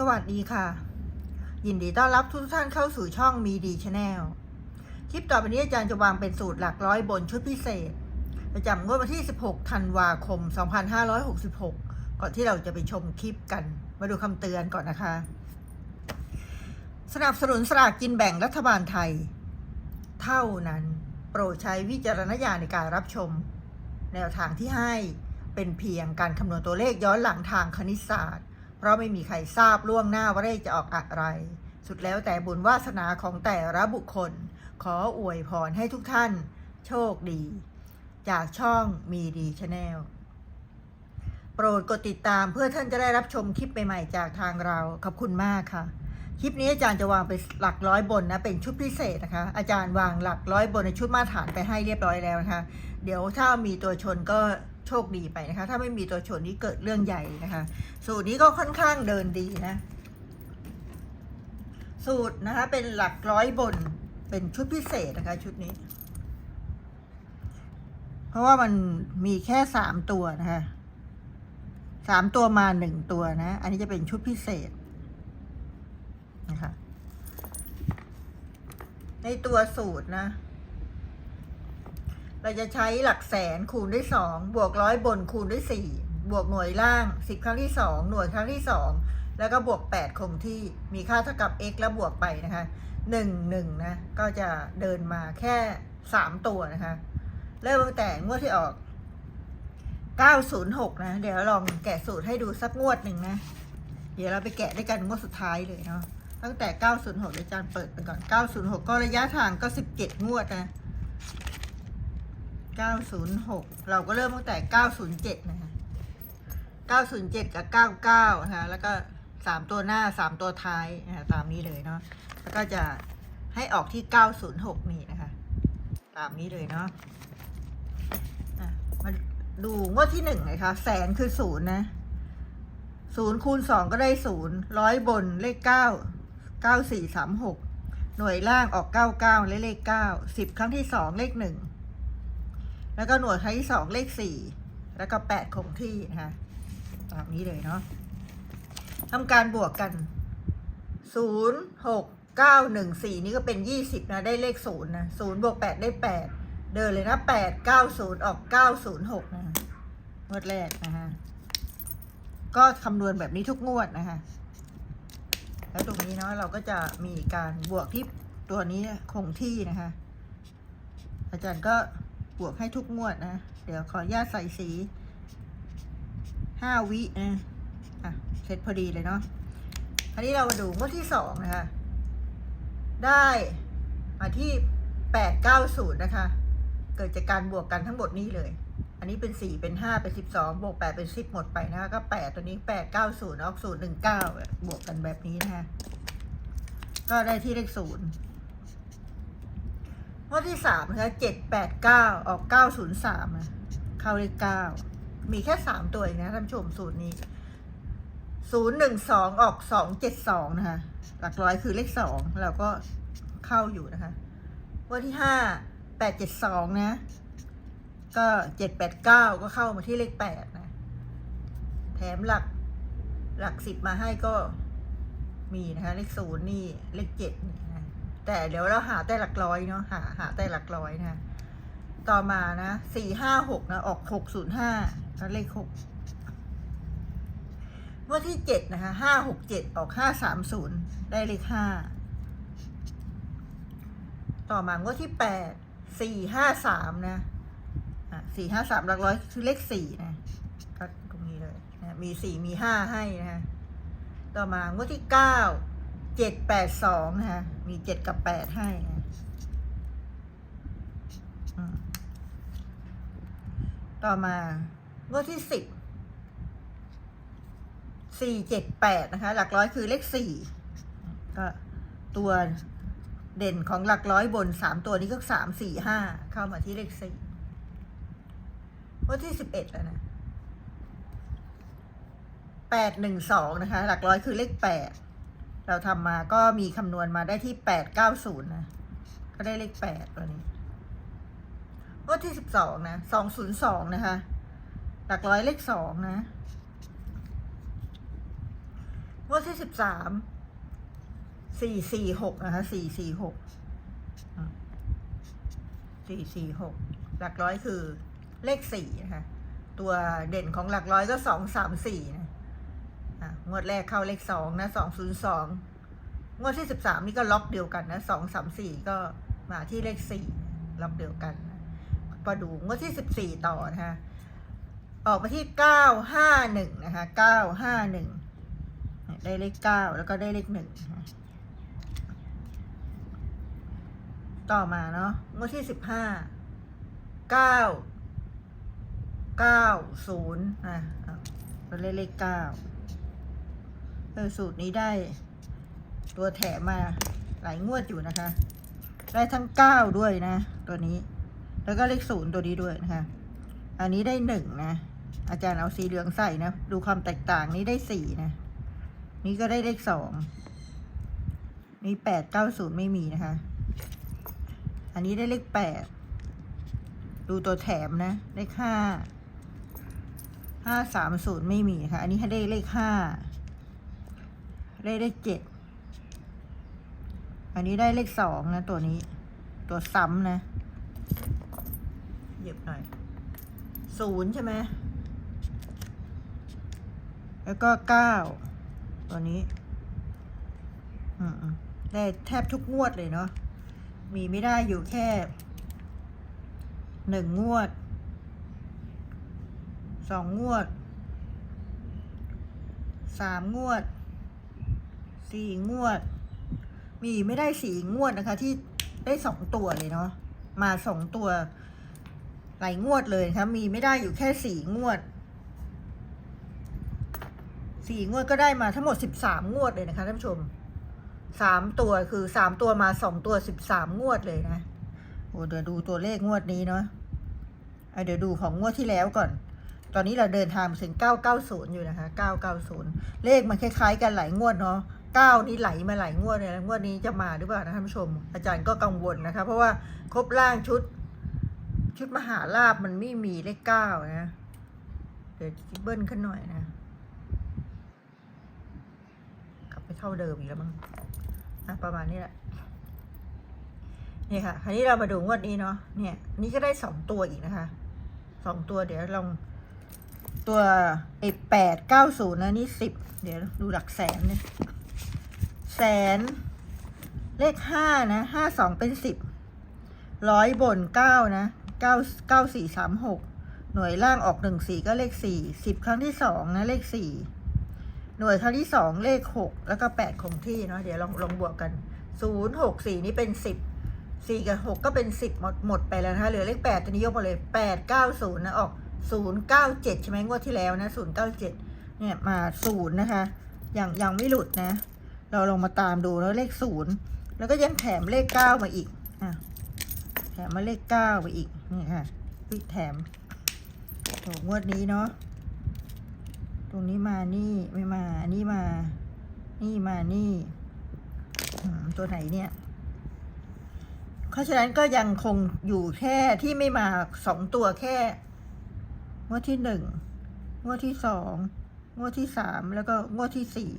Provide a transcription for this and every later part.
สวัสดีค่ะ ยินดีต้อนรับทุกท่านเข้าสู่ช่องมีดีชาแนลคลิปต่อไปนี้อาจารย์จะวางเป็นสูตรหลักร้อยบนชุดพิเศษ ประจำงวดวันที่ 16 ธันวาคม 2566 ก่อนที่เราจะไปชมคลิปกัน มาดูคำเตือนก่อนนะคะ สนับสนุนสลากกินแบ่งรัฐบาลไทย เท่านั้น โปรดใช้วิจารณญาณในการรับชม แนวทางที่ให้เป็นเพียงการคำนวณตัวเลขย้อนหลังทางคณิตศาสตร์ ราะไม่มีใครทราบล่วงหน้าว่าเลขจะออกอะไร สุดแล้วแต่บุญวาสนาของแต่ละบุคคล ขออวยพรให้ทุกท่าน โชคดี จากช่องมีดีชาแนลโปรดกดติดตามเพื่อท่านจะได้รับชมคลิปใหม่ๆจากทางเรา ขอบคุณมากค่ะ คลิปนี้อาจารย์จะวางเป็นหลักร้อยบนนะ เป็นชุดพิเศษนะคะ อาจารย์วางหลักร้อยบนในชุดมาตรฐานไปให้เรียบร้อยแล้วนะคะ เดี๋ยวถ้ามีตัวชนก็ โชคดีไปนะคะ ถ้าไม่มีตัวชนนี่เกิดเรื่องใหญ่นะคะ สูตรนี้ก็ค่อนข้างเดินดีนะ สูตรนะคะ เป็นหลักร้อยบนเป็นชุดพิเศษนะคะ ชุดนี้ เพราะว่ามันมีแค่สามตัวนะคะสามตัวมาหนึ่งตัวนะ อันนี้จะเป็นชุดพิเศษนะคะ ในตัวสูตรนะ เราจะใช้หลักแสนคูณด้วยสองบวกร้อยบนคูณด้วยสี่บวกหน่วยล่างสิบครั้งที่สองหน่วยครั้งที่สองแล้วก็บวกแปดคงที่มีค่าเท่ากับ x แล้วบวกไปนะคะหนึ่งหนึ่งนะ ก็จะเดินมาแค่สามตัวนะคะ เริ่มตั้งแต่งวดที่ออก 906 นะ เดี๋ยวลองแกะสูตรให้ดูสักงวดหนึ่งนะ เดี๋ยวเราไปแกะด้วยกันงวดสุดท้ายเลยเนาะตั้งแต่ 906เดี๋ยวอาจารย์เปิดไปก่อน 906 ก็ระยะทางก็ 17 งวดนะ 906 เราก็เริ่มตั้งแต่ 907 นะคะ 907 กับ 99 นะคะ แล้วก็ 3 ตัวหน้า 3 ตัวท้ายนะคะตามนี้เลยเนาะ แล้วก็จะให้ออกที่ 906 นี่นะคะ ตามนี้เลยเนาะะมาดูงวดที่หนึ่งเลยค่ะ แสนคือศูนย์นะศูนย์คูณสองก็ได้ศูนย์ร้อยบนเลขเก้าเก้าสี่สามหกหน่วยล่างออกเก้าเก้าและเลขเก้าสิบครั้งที่สองเลขหนึ่ง แล้วก็หน่วยครั้งที่สองเลขสี่แล้วก็แปดคงที่นะคะตามนี้เลยเนาะทำการบวกกันศูนย์หกเก้าหนึ่งสี่นี่ก็เป็นยี่สิบนะได้เลขศูนย์นะศูนย์บวกแปดได้แปดเดินเลยนะแปดเก้าศูนย์ออกเก้าศูนย์หกนะงวดแรกนะฮะก็คำนวณแบบนี้ทุกงวดนะคะแล้วตรงนี้เนาะเราก็จะมีการบวกที่ตัวนี้คงที่นะคะ อาจารย์ก็ บวกให้ทุกงวดนะ เดี๋ยวขอญาตใส่สีห้าวินะอะ เสร็จพอดีเลยเนาะอันนี้เรามาดูงวดที่สองนะคะ ได้มาที่แปดเก้าศูนย์นะคะ เกิดจากการบวกกันทั้งหมดนี้เลย อันนี้เป็นสี่เป็นห้าเป็นสิบสองบวกแปดเป็นสิบหมดไปนะคะก็แปดตัวนี้แปดเก้าศูนย์ออกศูนย์หนึ่งเก้าบวกกันแบบนี้นะคะก็ได้ที่เลขศูนย์ ข้อที่สามนะคะเจ็ดแปดเก้าออกเก้าศูนย์สามนะเข้าเลขเก้ามีแค่สามตัวเองนะท่านผู้ชมสูตรนี้ศูนย์หนึ่งสองออกสองเจ็ดสองนะคะ หลักร้อยคือเลขสองเราก็เข้าอยู่นะคะวันที่ห้าแปดเจ็ดสองนะ ก็เจ็ดแปดเก้าก็เข้ามาที่เลขแปดนะ แถมหลักหลักสิบมาให้ก็มีนะคะ เลขศูนย์นี่เลขเจ็ดนี่ แต่เดี๋ยวเราหาแต่หลักร้อยเนาะหาหาแต่หลักร้อยนะ ต่อมานะสี่ห้าหกนะออกหกศูนย์ห้าก็เลขหกงวดที่เจ็ดนะคะห้าหกเจ็ดออกห้าสามศูนย์ได้เลขห้าต่อมางวดที่แปดสี่ห้าสามนะสี่ห้าสามหลักร้อยคือเลขสี่นะก็ตรงนี้เลยนะมีสี่มีห้าให้นะฮะต่อมางวดที่เก้า เจ็ดแปดสองนะฮะมีเจ็ดกับแปดให้นะต่อมางวดที่สิบสี่เจ็ดแปดนะคะ หลักร้อยคือเลขสี่ก็ตัวเด่นของหลักร้อยบนสามตัวนี้ก็สามสี่ห้าเข้ามาที่เลขสี่วันที่สิบเอ็ดแล้วนะแปดหนึ่งสองนะคะ หลักร้อยคือเลขแปด เราทำมาก็มีคำนวณมาได้ที่แปดเก้าศูนย์นะ ก็ได้เลขแปดตัวนี้วันที่สิบสองนะสองศูนย์สองนะคะ หลักร้อยเลขสองนะวันที่สิบสามสี่สี่หกนะคะสี่สี่หกสี่สี่หกหลักร้อยคือเลขสี่นะคะ ตัวเด่นของหลักร้อยก็สองสามสี่นะ อะงวดแรกเข้าเลขสองนะสองศูนย์สองงวดที่สิบสามนี่ก็ล็อกเดียวกันนะสองสามสี่ก็มาที่เลขสี่ล็อกเดียวกันพอดูงวดที่สิบสี่ต่อนะคะออกมาที่เก้าห้าหนึ่งนะคะเก้าห้าหนึ่งได้เลขเก้าแล้วก็ได้เลขหนึ่งต่อมาเนาะงวดที่สิบห้าเก้าเก้าศูนย์อะเอาเราเลขเลขเก้า เออสูตรนี้ได้ ตัวแถมมาหลายงวดอยู่นะคะ ได้ทั้งเก้าด้วยนะ ตัวนี้ แล้วก็เลขศูนย์ตัวนี้ด้วยนะคะ อันนี้ได้หนึ่งนะ อาจารย์เอาสีเหลืองใส่นะ ดูความแตกต่างนี้ได้สี่นะ นี่ก็ได้เลขสองนี่แปดเก้าศูนย์ไม่มีนะคะ อันนี้ได้เลขแปดดูตัวแถมนะ เลขห้าห้าสามศูนย์ไม่มีค่ะ อันนี้ให้ได้เลขห้า เลขเจ็ด อันนี้ได้เลขสองนะ ตัวนี้ ตัวซ้ำนะเหยียบหน่อยศูนย์ใช่ไหม แล้วก็เก้าตัวนี้ อืมได้แทบทุกงวดเลยเนาะ มีไม่ได้อยู่แค่หนึ่งงวด สองงวด สามงวด สี่งวด มีไม่ได้สี่งวดนะคะ ที่ได้สองตัวเลยเนาะมาสองตัวหลายงวดเลยะคะมีไม่ได้อยู่แค่สี่งวดสี่งวดก็ได้มาทั้งหมดสิบสามงวดเลยนะคะท่านผู้ชมสามตัวคือสามตัวมาสองตัวสิบสามงวดเลยนะโอ้เดี๋ยวดูตัวเลขงวดนี้เนาะเดี๋ยวดูของงวดที่แล้วก่อน ตอนนี้เราเดินทางถึงเก้าเก้าศูนย์อยู่นะคะเก้าเก้าศูนย์เลขมันคล้ายๆกันหลายงวดเนาะ เก้านี่ไหลมาหลายงวดเลยงวดนี้จะมาหรือเปล่านะท่านผู้ชม อาจารย์ก็กังวลนะคะ เพราะว่าครบร่างชุด ชุดมหาลาบมันไม่มีเลขเก้านะเดี๋ยวเบิ้ลขึ้นหน่อยนะ กลับไปเท่าเดิมอีกแล้วมั้งอะประมาณนี้แหละนี่ค่ะคราวนี้เรามาดูงวดนี้เนาะเนี่ย นี่ก็ได้สองตัวอีกนะคะสองตัวเดี๋ยวลองตัวไอ้แปดเก้าศูนย์นะนี่สิบเดี๋ยวดูหลักแสนเนี่ย แสน เลขห้านะห้าสองเป็นสิบร้อยบนเก้านะเก้าเก้าสี่สามหกหน่วยล่างออกหนึ่งสี่ก็เลขสี่สิบครั้งที่สองนะเลขสี่หน่วยครั้งที่สองเลขหกแล้วก็แปดคงที่เนาะเดี๋ยวลองลองบวกกันศูนย์หกสี่นี่เป็นสิบสี่กับหกก็เป็นสิบหมดหมดไปแล้วนะคะเหลือเลขแปดตัวนี้ยกมาเลยแปดเก้าศูนย์นะออกศูนย์เก้าเจ็ดใช่ไหมงวดที่แล้วนะศูนย์เก้าเจ็ดเนี่ยมาศูนย์นะคะยังยังไม่หลุดนะ เราลองมาตามดูแล้วเลขศูนย์แล้วก็ยังแถมเลขเก้ามาอีกอะแถมมาเลขเก้าไปอีกนี่ค่ะอุ๊ยแถมโถงวดนี้เนาะตรงนี้มานี่ไม่มาอันนี้มา นี่มานี่ตัวไหนเนี่ยเพราะฉะนั้นก็ยังคงอยู่แค่ที่ไม่มาสองตัวแค่งวดที่หนึ่งงวดที่สองงวดที่สามแล้วก็งวดที่สี่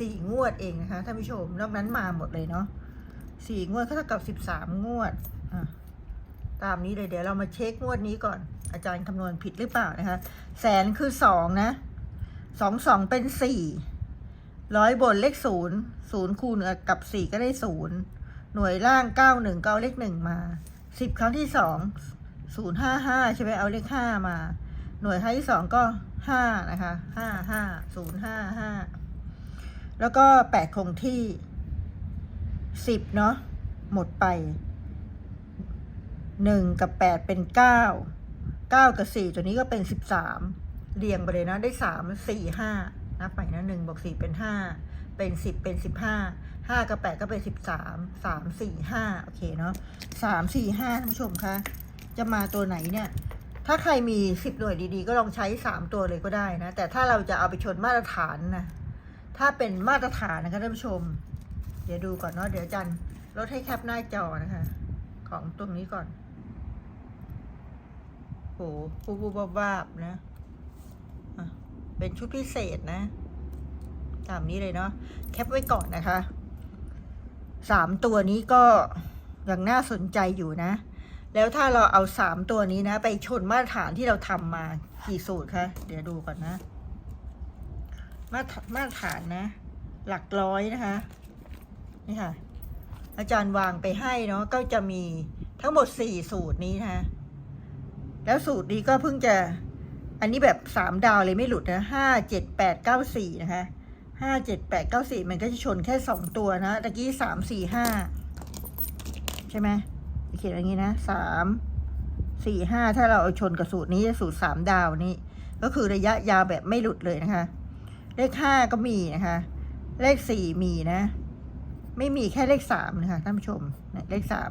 สี่งวดเองนะคะท่านผู้ชม นอกนั้นมาหมดเลยเนาะสี่งวดก็เท่ากับสิบสามงวดตามนี้เลยเดี๋ยวเรามาเช็คงวดนี้ก่อน อาจารย์คำนวณผิดหรือเปล่านะคะ แสนคือสองนะสองสองเป็นสี่ร้อยบนเลขศูนย์ศูนย์คูณกับสี่ก็ได้ศูนย์หน่วยล่างเก้าหนึ่งก็เอาเลขหนึ่งมาสิบครั้งที่สองศูนย์ห้าห้าใช่ไหมเอาเลขห้ามา หน่วยครั้งที่สองก็ห้านะคะห้าห้าศูนย์ห้าห้า แล้วก็แปดคงที่สิบเนาะหมดไปหนึ่งกับแปดเป็นเก้าเก้ากับสี่ตัวนี้ก็เป็นสิบสามเรียงไปเลยนะได้สามสี่ห้านับไปนะหนึ่งบวกสี่เป็นห้าเป็นสิบเป็นสิบห้าห้ากับแปดก็เป็นสิบสามสามสี่ห้าโอเคเนาะสามสี่ห้าท่านผู้ชมคะจะมาตัวไหนเนี่ย ถ้าใครมีสิบหน่วยดีๆ ก็ลองใช้สามตัวเลยก็ได้นะ แต่ถ้าเราจะเอาไปชนมาตรฐานนะ ถ้าเป็นมาตรฐานนะคะท่านผู้ชม เดี๋ยวดูก่อนเนาะเดี๋ยวจันลดให้แคปหน้าจอนะคะ ของตรงนี้ก่อนโหบูบบูบวาบๆนะะเป็นชุดพิเศษนะ ตามนี้เลยเนาะแคปไว้ก่อนนะคะสามตัวนี้ก็ยังน่าสนใจอยู่นะ แล้วถ้าเราเอาสามตัวนี้นะ ไปชนมาตรฐานที่เราทำมากี่สูตรคะเดี๋ยวดูก่อนนะ มาตรมาตรฐานนะ หลักร้อยนะคะ นี่ค่ะ อาจารย์วางไปให้เนาะก็จะมีทั้งหมดสี่สูตรนี้นะคะ แล้วสูตรนี้ก็เพิ่งจะ อันนี้แบบสามดาวเลยไม่หลุดนะห้าเจ็ดแปดเก้าสี่นะคะห้าเจ็ดแปดเก้าสี่มันก็จะชนแค่สองตัวนะตะกี้สามสี่ห้าใช่ไหมเขียนอย่างนี้นะสามสี่ห้าถ้าเราเอาชนกับสูตรนี้สูตรสามดาวนี้ก็คือระยะยาวแบบไม่หลุดเลยนะคะ เลขห้าก็มีนะคะ เลขสี่มีนะ ไม่มีแค่เลขสามนะคะท่านผู้ชมเลขสาม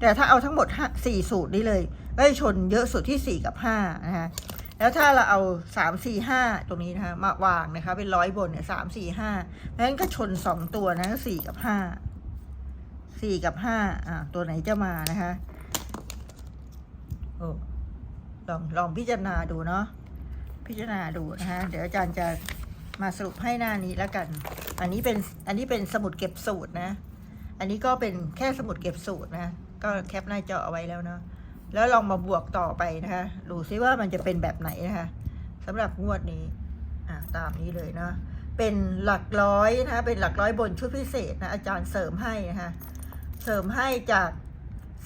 แต่ถ้าเอาทั้งหมดห้าสี่สูตรนี้เลยก็จะชนเยอะสุดที่สี่กับห้านะคะแล้วถ้าเราเอาสามสี่ห้าตรงนี้นะคะมาวางนะคะ เป็นร้อยบนเนี่ยสามสี่ห้าแล้วก็ชนสองตัวนะสี่กับห้าสี่กับห้าอ่าตัวไหนจะมานะคะโอ้ลองลองพิจารณาดูเนาะพิจารณาดูนะคะเดี๋ยวอาจารย์จะ มาสรุปให้หน้านี้แล้วกัน อันนี้เป็นอันนี้เป็นสมุดเก็บสูตรนะ อันนี้ก็เป็นแค่สมุดเก็บสูตรนะ ก็แคปหน้าจอเอาไว้แล้วเนาะ แล้วลองมาบวกต่อไปนะคะ ดูซิว่ามันจะเป็นแบบไหนนะคะสำหรับงวดนี้ อ่าตามนี้เลยเนาะ เป็นหลักร้อยนะคะเป็นหลักร้อยบนชุดพิเศษนะอาจารย์เสริมให้นะคะ เสริมให้จาก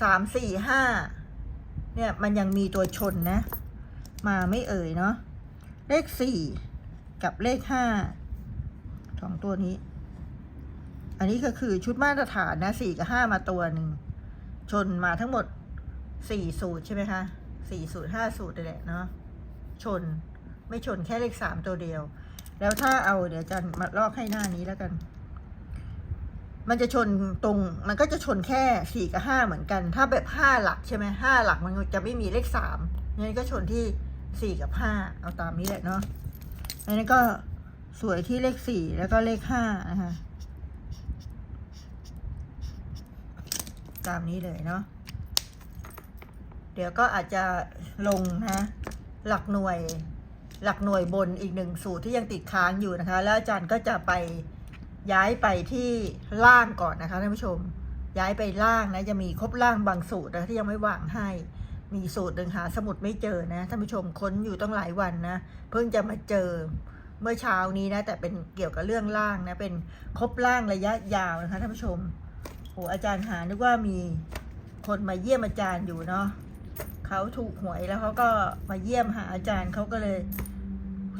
สามสี่ห้าเนี่ยมันยังมีตัวชนนะ มาไม่เอ่ยเนาะ เลขสี่ กับเลขห้าสองตัวนี้ อันนี้ก็คือชุดมาตรฐานนะสี่กับห้ามาตัวหนึ่ง ชนมาทั้งหมดสี่สูตรใช่ไหมคะสี่สูตรห้าสูตรเลยแหละเนาะชนไม่ชนแค่เลขสามตัวเดียว แล้วถ้าเอาเดี๋ยวจะมาลอกให้หน้านี้แล้วกัน มันจะชนตรง มันก็จะชนแค่สี่กับห้าเหมือนกัน ถ้าแบบห้าหลักใช่ไหมห้าหลักมันจะไม่มีเลขสามงั้นก็ชนที่สี่กับห้าเอาตามนี้แหละเนาะ อันนี้ก็สวยที่เลขสี่แล้วก็เลขห้านะคะตามนี้เลยเนาะเดี๋ยวก็อาจจะลงนะหลักหน่วยหลักหน่วยบนอีกหนึ่งสูตรที่ยังติดค้างอยู่นะคะ แล้วอาจารย์ก็จะไปย้ายไปที่ล่างก่อนนะคะท่านผู้ชม ย้ายไปล่างนะจะมีครบล่างบางสูตรนะที่ยังไม่วางให้ มีสูตรหนึ่งหาสมุดไม่เจอนะท่านผู้ชมค้นอยู่ต้องหลายวันนะ เพิ่งจะมาเจอเมื่อเช้านี้นะ แต่เป็นเกี่ยวกับเรื่องล่างนะเป็นครบล่างระยะยาวนะคะท่านผู้ชมโอ้อาจารย์หานึกว่ามีคนมาเยี่ยมอาจารย์อยู่เนาะเขาถูกหวยแล้วเขาก็มาเยี่ยมหาอาจารย์เขาก็เลย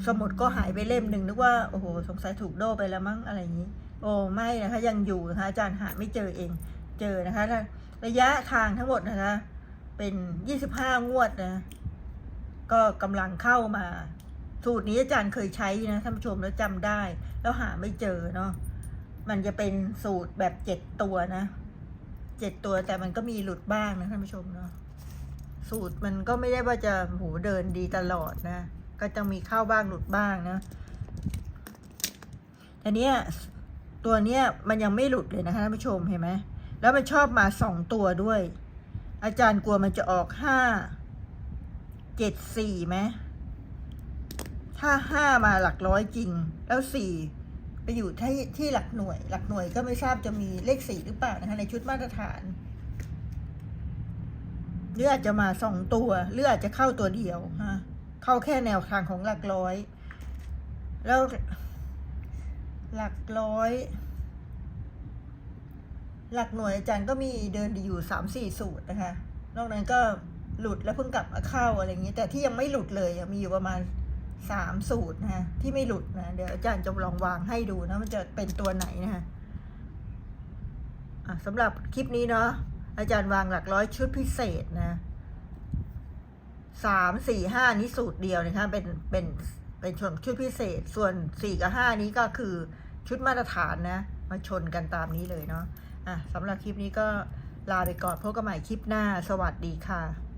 สมุดก็หายไปเล่มหนึ่งนึกว่าโอ้โหสงสัยถูกโดไปแล้วมั้งอะไรอย่างนี้ โอ้ไม่นะคะยังอยู่นะคะอาจารย์หาไม่เจอเอง เจอนะคะระยะทางทั้งหมดนะคะ เป็นยี่สิบห้างวดนะ ก็กำลังเข้ามา สูตรนี้อาจารย์เคยใช้นะท่านผู้ชมแล้วจำได้ แล้วหาไม่เจอเนาะมันจะเป็นสูตรแบบเจ็ดตัวนะเจ็ดตัวแต่มันก็มีหลุดบ้างนะท่านผู้ชมเนาะสูตรมันก็ไม่ได้ว่าจะโหเดินดีตลอดนะ ก็จะมีเข้าบ้างหลุดบ้างนะแต่เนี้ยตัวเนี้ยมันยังไม่หลุดเลยนะคะท่านผู้ชมเห็นไหมแล้วมันชอบมาสองตัวด้วย อาจารย์กลัวมันจะออกห้าเจ็ดสี่ไหมถ้าห้ามาหลักร้อยจริง แล้วสี่ไปอยู่ที่ที่หลักหน่วย หลักหน่วยก็ไม่ทราบจะมีเลขสี่หรือเปล่านะคะในชุดมาตรฐานหรืออาจจะมาสองตัวหรืออาจจะเข้าตัวเดียวฮะเข้าแค่แนวทางของหลักร้อย แล้วหลักร้อย หลักหน่วยอาจารย์ก็มีเดินอยู่สามสี่สูตรนะคะ นอกนั้นก็หลุดแล้วเพิ่งกลับมาเข้าอะไรอย่างนี้ แต่ที่ยังไม่หลุดเลยมีอยู่ประมาณสามสูตรนะฮะที่ไม่หลุดนะเดี๋ยวอาจารย์จะลองวางให้ดูนะมันจะเป็นตัวไหนนะคะสำหรับคลิปนี้เนาะอาจารย์วางหลักร้อยชุดพิเศษนะสามสี่ห้านี้สูตรเดียวนะคะเป็นเป็นเป็นชนชุดพิเศษ ส่วนสี่กับห้านี้ก็คือชุดมาตรฐานนะมาชนกันตามนี้เลยเนาะ อะสำหรับคลิปนี้ก็ลาไปก่อนพบกันใหม่คลิปหน้า สวัสดีค่ะ